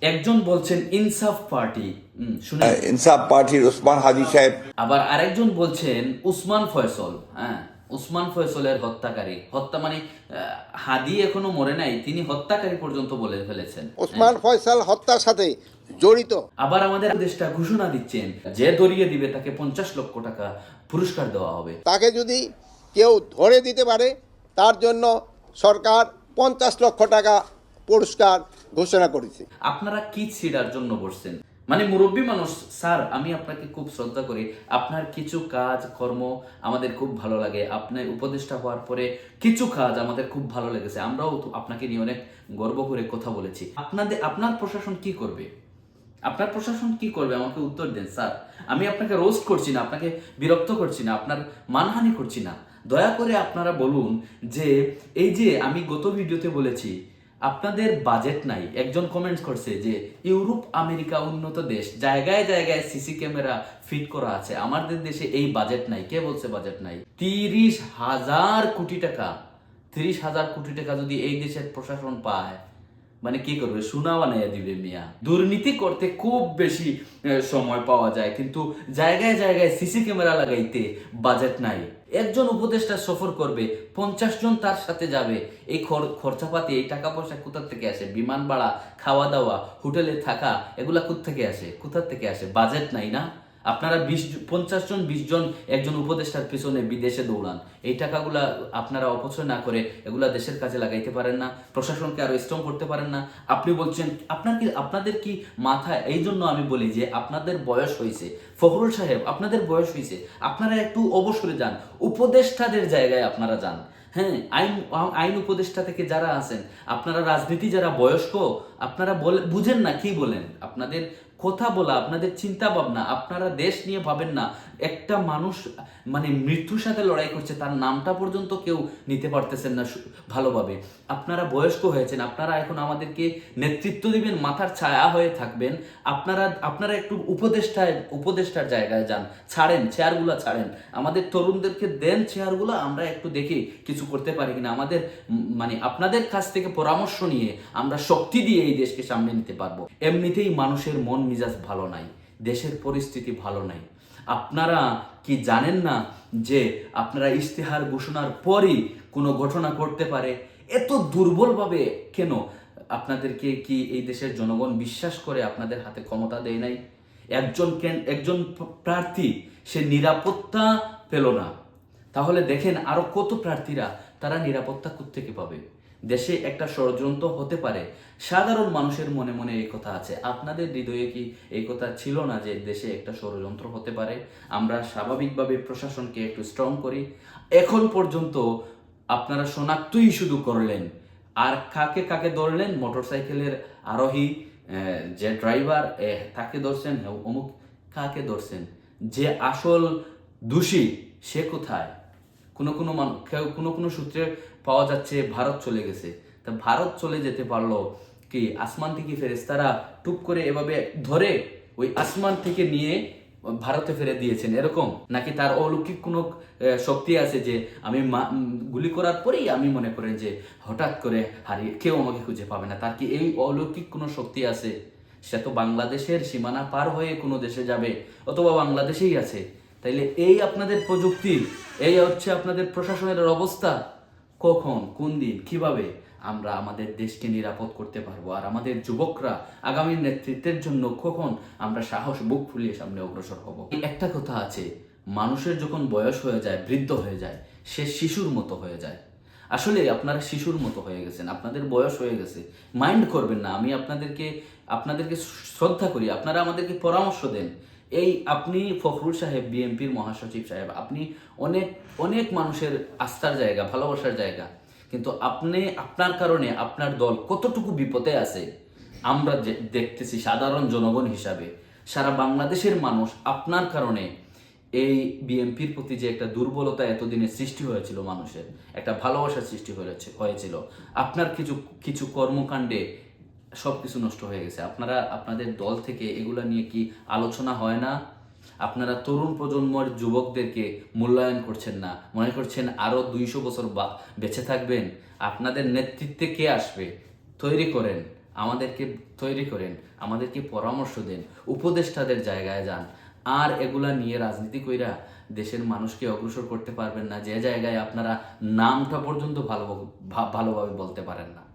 একজন বলছেন ইনসাফ পার্টি। হুম, শুনে ইনসাফ পার্টির ওসমান হাজি সাহেব। আবার আরেকজন বলছেন উসমান ফয়সল। হ্যাঁ উসমান ফয়সলের হত্যাকারী। হত্যা মানে হাদি এখনও মরে নাই তিনি হত্যাকারী পর্যন্ত বলে ফেলেছেন। ওসমান ফয়সাল হত্যার সাথে জড়িত। আবার আমাদের দেশটা ঘোষণা দিচ্ছেন যে দরিয়ে দিবে তাকে পঞ্চাশ লক্ষ টাকা পুরস্কার দেওয়া হবে। তাকে যদি কেউ ধরে দিতে পারে তার জন্য সরকার পঞ্চাশ লক্ষ টাকা পুরস্কার ঘোষণা করেছে। আপনারা কি ছিড়ার জন্য বসছেন? মানে মুরব্বী মানুষ, স্যার, আমি আপনাকে খুব শ্রদ্ধা করি। আপনার কিছু কাজ, কর্ম আমাদের খুব ভালো লাগে। আপনি উপদেষ্টা হওয়ার পরে কিছু কাজ আমাদের খুব ভালো লেগেছে। আমরাও আপনাকে নিয়ে অনেক গর্ব করে কথা বলেছি। আপনাদের, আপনার প্রশাসন কি করবে? আপনার প্রশাসন কি করবে? আমাকে উত্তর দেন, স্যার। আমি আপনাকে রোস্ট করছি না, আপনাকে বিরক্ত করছি না, আপনার মানহানি করছি না। দয়া করে আপনারা বলুন যে, এই যে আমি গত ভিডিওতে বলেছি আপনাদের বাজেট নাই। একজন কমেন্টস করছে যে, ইউরোপ, আমেরিকা, উন্নত দেশ, জায়গায় জায়গায় সিসি ক্যামেরা ফিট করা আছে। আমাদের দেশে এই বাজেট নাই। কে বলছে বাজেট নাই? তিরিশ হাজার কোটি টাকা। তিরিশ হাজার কোটি টাকা যদি এই দেশের প্রশাসন পায় মানে কি করবে? সোনা বানাইয়া দিবে মিয়া। দুর্নীতি করতে খুব বেশি সময় পাওয়া যায়। কিন্তু জায়গায় জায়গায় সিসি ক্যামেরা লাগাইতে বাজেট নাই। একজন উপদেষ্টা সফর করবে, পঞ্চাশ জন তার সাথে যাবে। এই খর- খরচাপাতি, এই টাকা পয়সা কোথার থেকে আসে? বিমান ভাড়া, খাওয়া দাওয়া, হোটেলে থাকা, এগুলা কোথা থেকে আসে? কোথার থেকে আসে? বাজেট নাই না? আপনারা বিশ পঞ্চাশ জন, বিশ জন একজন উপদেষ্টার পিছনে বিদেশে দৌড়ান। এই টাকাগুলা আপনারা অপচয় না করে এগুলা দেশের কাজে লাগাইতে পারেন না, প্রশাসনকে আরও স্ট্রং করতে পারেন না। আপনি বলছেন, আপনার কি, আপনাদের কি মাথায় এই জন্য আমি বলি যে, আপনাদের বয়স হয়েছে ফখরুল সাহেব, আপনাদের বয়স হয়েছে আপনারা একটু অবসরে যান। উপদেষ্টাদের জায়গায় আপনারা যান। হ্যাঁ আইন আইন উপদেষ্টা থেকে যারা আছেন, আপনারা রাজনীতি যারা বয়স্ক, আপনারা বলে, বুঝেন না কি বলেন। আপনাদের কথা বলা, আপনাদের চিন্তা ভাবনা আপনারা দেশ নিয়ে ভাবেন না। একটা মানুষ মানে মৃত্যুর সাথে লড়াই করছে, তার নামটা পর্যন্ত কেউ নিতে পারতেছেন না ভালোভাবে। আপনারা বয়স্ক হয়েছেন, আপনারা এখন আমাদেরকে নেতৃত্ব দিবেন, মাথার ছায়া হয়ে থাকবেন। আপনারা আপনারা একটু উপদেষ্টায়, উপদেষ্টার জায়গায় যান। ছাড়েন, চেয়ারগুলো ছাড়েন। আমাদের তরুণদেরকে দেন চেয়ারগুলো, আমরা একটু দেখি কিছু করতে পারি কিনা। আমাদের মানে আপনাদের কাছ থেকে পরামর্শ নিয়ে আমরা শক্তি দিয়ে এই দেশকে সামনে নিতে পারব। এমনিতেই মানুষের মন মিজাজ ভালো নাই, দেশের পরিস্থিতি ভালো নাই। আপনারা কি জানেন না যে আপনারা ইশতেহার ঘোষণার পরই কোনো ঘটনা ঘটতে পারে? এত দুর্বলভাবে কেন? আপনাদেরকে কি এই দেশের জনগণ বিশ্বাস করে আপনাদের হাতে ক্ষমতা দেয় নাই? একজন একজন প্রার্থী, সে নিরাপত্তা পেল না। তাহলে দেখেন আরও কত প্রার্থীরা, তারা নিরাপত্তা থেকে পাবে? দেশে একটা ষড়যন্ত্র হতে পারে। সাধারণ মানুষের মনে মনে এই কথা আছে। আপনাদের হৃদয়ে কি এই কথা ছিল না যে দেশে একটা ষড়যন্ত্র হতে পারে? আমরা স্বাভাবিকভাবে প্রশাসনকে একটু স্ট্রং করি। এখন পর্যন্ত আপনারা শনাক্তই শুধু করলেন। আর কাকে কাকে ধরলেন? মোটরসাইকেলের আরোহী যে ড্রাইভার তাকে ধরছেন? অমুক কাকে ধরছেন? যে আসল দোষী, সে কোথায়? কোনো কোনো মান- কেউ কোনো কোনো সূত্রে পাওয়া যাচ্ছে ভারত চলে গেছে। তা ভারত চলে যেতে পারল কি আসমান থেকে ফেরেস্তারা টুপ করে এভাবে ধরে ওই আসমান থেকে নিয়ে ভারতে ফেরে দিয়েছেন এরকম? নাকি তার অলৌকিক কোনো শক্তি আছে যে আমি গুলি করার পরেই আমি মনে করেন যে হঠাৎ করে হারিয়ে কেউ আমাকে খুঁজে পাবে না। তার কি এই অলৌকিক কোনো শক্তি আছে? সে তো বাংলাদেশের সীমানা পার হয়ে কোনো দেশে যাবে, অথবা বাংলাদেশেই আছে। তাইলে এই আপনাদের প্রযুক্তি, এই হচ্ছে আপনাদের প্রশাসনের অবস্থা, কখন, কোন দিন, কীভাবে আমরা আমাদের দেশকে নিরাপদ করতে পারব? আর আমাদের যুবকরা আগামী নেতৃত্বের জন্য কখন আমরা সাহস, বুক ফুলিয়ে সামনে অগ্রসর হব? একটা কথা আছে, মানুষের যখন বয়স হয়ে যায়, বৃদ্ধ হয়ে যায়, সে শিশুর মতো হয়ে যায়। আসলে আপনারা শিশুর মতো হয়ে গেছেন, আপনাদের বয়স হয়ে গেছে। মাইন্ড করবেন না, আমি আপনাদেরকে আপনাদেরকে শ্রদ্ধা করি, আপনারা আমাদেরকে পরামর্শ দেন। এই আপনি ফখরুল সাহেব, বিএনপির মহাসচিব সাহেব, আপনি অনেক অনেক মানুষের আস্থার জায়গা, ভালোবাসার জায়গা, কিন্তু আপনি, আপনার কারণে আপনার দল কতটুকু বিপদে আছে? আমরা দেখতেছি সাধারণ জনগণ হিসাবে, সারা বাংলাদেশের মানুষ আপনার কারণে এই বিএনপির প্রতি যে একটা দুর্বলতা এতদিনে সৃষ্টি হয়েছিল মানুষের, একটা ভালোবাসার সৃষ্টি হয়েছে, হয়েছিল। আপনার কিছু কিছু কর্মকাণ্ডে সব কিছু নষ্ট হয়ে গেছে। আপনারা, আপনাদের দল থেকে এগুলা নিয়ে কি আলোচনা হয় না? আপনারা তরুণ প্রজন্মের যুবকদেরকে মূল্যায়ন করছেন না। মনে করছেন আরও দুইশো বছর বা বেঁচে থাকবেন? আপনাদের নেতৃত্বে কে আসবে? তৈরি করেন। আমাদেরকে তৈরি করেন। আমাদেরকে পরামর্শ দেন। উপদেষ্টাদের জায়গায় যান। আর এগুলা নিয়ে রাজনীতি কইরা দেশের মানুষকে অগ্রসর করতে পারবেন না। যে জায়গায় আপনারা নামটা পর্যন্ত ভালো ভালোভাবে বলতে পারেন না।